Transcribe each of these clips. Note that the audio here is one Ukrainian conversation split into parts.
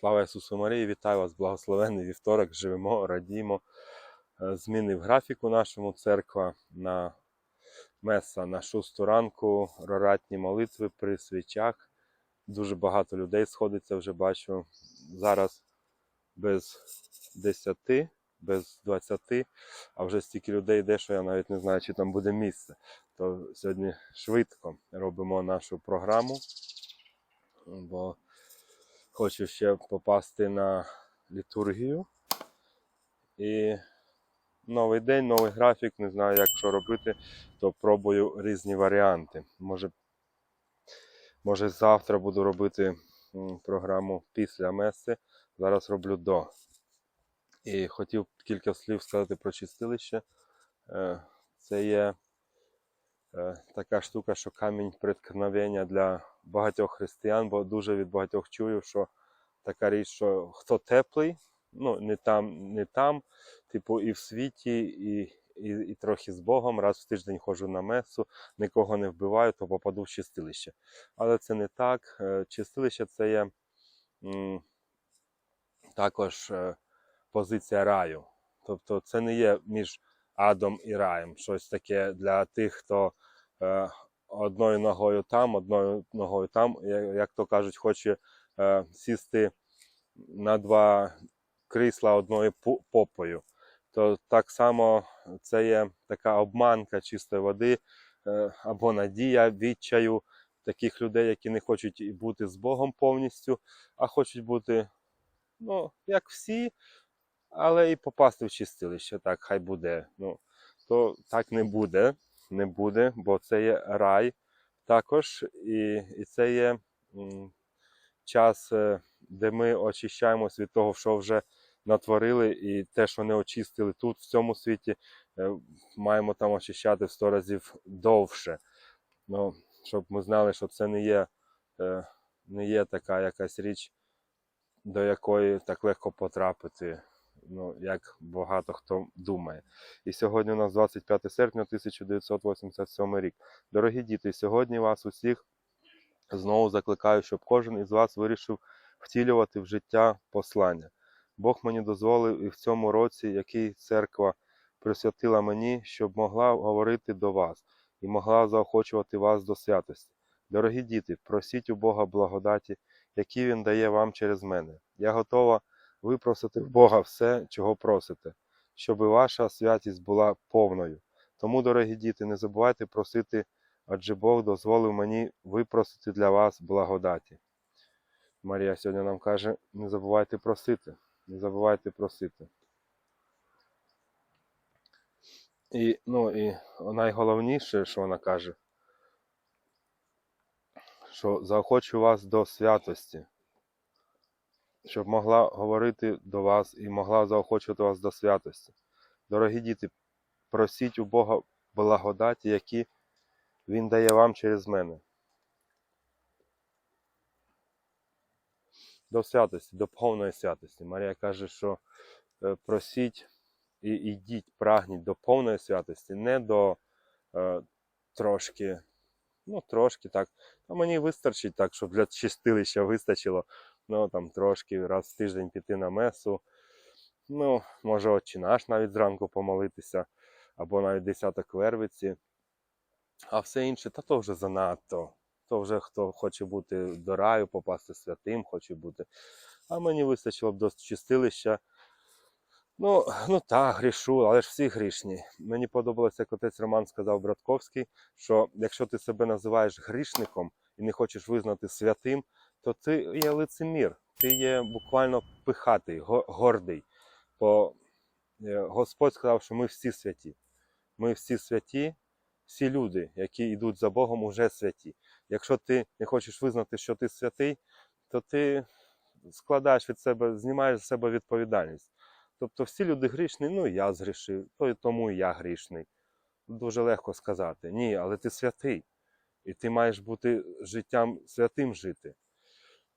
Слава Ісусу Марії, вітаю вас, благословенний вівторок. Живемо, радіємо. Е, Змінив графік у нашому церква на меса на 6 ранку, роратні молитви при свічах. Дуже багато людей сходиться, вже бачу. Зараз без 10, без 20, а вже стільки людей йде, що я навіть не знаю, чи там буде місце. То сьогодні швидко робимо нашу програму, бо хочу ще попасти на літургію. І новий день, новий графік, не знаю, як що робити, то пробую різні варіанти. Може, може завтра буду робити програму після меси, зараз роблю до. І хотів кілька слів сказати про чистилище. Е, Це є така штука, що камінь преткновення для багатьох християн, бо дуже від багатьох чую, що така річ, що хто теплий, ну не там, не там, типу, і в світі, і, і, і трохи з Богом. Раз в тиждень ходжу на месу, нікого не вбиваю, то попаду в чистилище. Але це не так. Е, Чистилище це є також е, позиція раю. Тобто це не є між адом і раєм. Щось таке для тих, хто е, одною ногою там, одною ногою там, як то кажуть, хоче е, сісти на два крісла одною попою. То так само це є така обманка чистої води е, або надія відчаю таких людей, які не хочуть бути з Богом повністю, а хочуть бути, ну, як всі, але і попасти в чистилище, так хай буде. Ну, то так не буде, не буде, бо це є рай також, і, і це є м, час, е, де ми очищаємось від того, що вже натворили, і те, що не очистили тут, в цьому світі, е, маємо там очищати в сто разів довше. Ну, щоб ми знали, що це не є, е, не є така якась річ, до якої так легко потрапити, ну, як багато хто думає. І сьогодні у нас 25 серпня 1987 рік. Дорогі діти, сьогодні вас усіх знову закликаю, щоб кожен із вас вирішив втілювати в життя послання. Бог мені дозволив і в цьому році, який церква присвятила мені, щоб могла говорити до вас і могла заохочувати вас до святості. Дорогі діти, просіть у Бога благодаті, які Він дає вам через мене. Я готова випросити в Бога все, чого просите, щоб ваша святість була повною. Тому, дорогі діти, не забувайте просити, адже Бог дозволив мені випросити для вас благодаті. Марія сьогодні нам каже: не забувайте просити, не забувайте просити. І, ну, і найголовніше, що вона каже, що заохочу вас до святості, щоб могла говорити до вас і могла заохочувати вас до святості. Дорогі діти, просіть у Бога благодаті, які Він дає вам через мене. До святості, до повної святості. Марія каже, що е, просіть і йдіть, прагніть до повної святості, не до е, трошки, ну трошки так. А мені вистачить так, щоб для чистилища вистачило. Ну там трошки раз в тиждень піти на месу. Ну, може, отче наш навіть зранку помолитися, або навіть десяток вервиці. А все інше, та то вже занадто. То вже хто хоче бути до раю, попасти святим, хоче бути. А мені вистачило б до чистилища. Ну, ну так, грішу, але ж всі грішні. Мені подобалося, як отець Роман сказав Братковський, що якщо ти себе називаєш грішником і не хочеш визнати святим, то ти є лицемір, ти є буквально пихатий, гордий. Бо е, Господь сказав, що ми всі святі. Ми всі святі, всі люди, які йдуть за Богом, уже святі. Якщо ти не хочеш визнати, що ти святий, то ти складаєш від себе, знімаєш з себе відповідальність. Тобто всі люди грішні, ну і я згрішив, то і тому і я грішний. Дуже легко сказати. Ні, але ти святий. І ти маєш бути життям святим жити.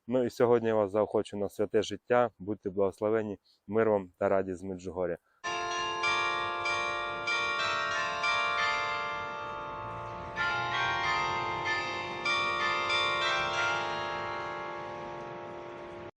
Ну і сьогодні я вас заохочу на святе життя. Будьте благословені, мир вам та радість з Меджугоря.